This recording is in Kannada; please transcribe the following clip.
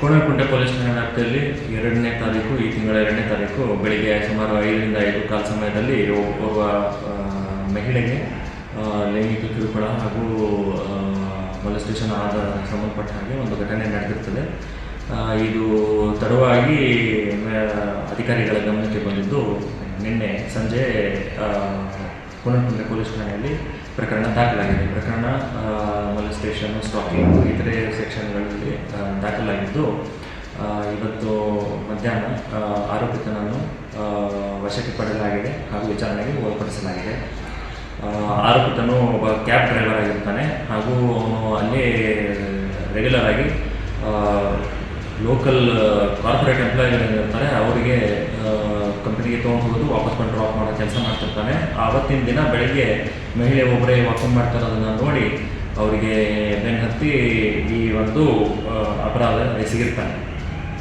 ಕೋಣನಕುಂಟೆ ಪೊಲೀಸ್ ಠಾಣೆ ವ್ಯಾಪ್ತಿಯಲ್ಲಿ ಎರಡನೇ ತಾರೀಕು, ಈ ತಿಂಗಳ ಎರಡನೇ ತಾರೀಕು ಬೆಳಿಗ್ಗೆ ಸುಮಾರು ಐದರಿಂದ ಐದು ಕಾಲ ಸಮಯದಲ್ಲಿ ಒಬ್ಬ ಮಹಿಳೆಗೆ ಲೈಂಗಿಕ ಕಿರುಕುಳ ಹಾಗೂ ಮೊಲೆಸ್ಟೇಷನ್ ಆದ ಸಂಬಂಧಪಟ್ಟ ಹಾಗೆ ಒಂದು ಘಟನೆ ನಡೆದಿರ್ತದೆ. ಇದು ತಡವಾಗಿ ಅಧಿಕಾರಿಗಳ ಗಮನಕ್ಕೆ ಬಂದಿದ್ದು ನಿನ್ನೆ ಸಂಜೆ ಕೋಣಕುಂಟೆ ಪೊಲೀಸ್ ಠಾಣೆಯಲ್ಲಿ ಪ್ರಕರಣ ದಾಖಲಾಗಿದೆ. ಪ್ರಕರಣ ಮೊಲೆಸ್ಟೇಷನ್ ಸ್ಟಾಕಿಂಗ್, ಇತರೆ ಸೆಕ್ಷನ್ ಆ, ಇವತ್ತು ಮಧ್ಯಾಹ್ನ ಆರೋಪಿತನನ್ನು ವಶಕ್ಕೆ ಪಡೆಯಲಾಗಿದೆ ಹಾಗೂ ವಿಚಾರಣೆಗೆ ಒಳಪಡಿಸಲಾಗಿದೆ. ಆರೋಪಿತನು ಒಬ್ಬ ಕ್ಯಾಬ್ ಡ್ರೈವರ್ ಆಗಿರ್ತಾನೆ ಹಾಗೂ ಅವನು ಅಲ್ಲೇ ರೆಗ್ಯುಲರ್ ಆಗಿ ಲೋಕಲ್ ಕಾರ್ಪೊರೇಟ್ ಎಂಪ್ಲಾಯಿಗಳಿರ್ತಾರೆ ಅವರಿಗೆ ಕಂಪ್ನಿಗೆ ತೊಗೊಂಡು ವಾಪಸ್ ಬಂದು ಡ್ರಾಪ್ ಮಾಡೋ ಕೆಲಸ ಮಾಡ್ತಿರ್ತಾನೆ. ಆವತ್ತಿನ ದಿನ ಬೆಳಗ್ಗೆ ಮಹಿಳೆ ಒಬ್ಬರೇ ವಾಕಿಂಗ್ ಮಾಡ್ತಾರೋದನ್ನು ನೋಡಿ ಅವರಿಗೆ ಬೆನ್ನು ಹತ್ತಿ ಈ ಒಂದು ಅಪರಾಧ ಎಸಗಿರ್ತಾನೆ.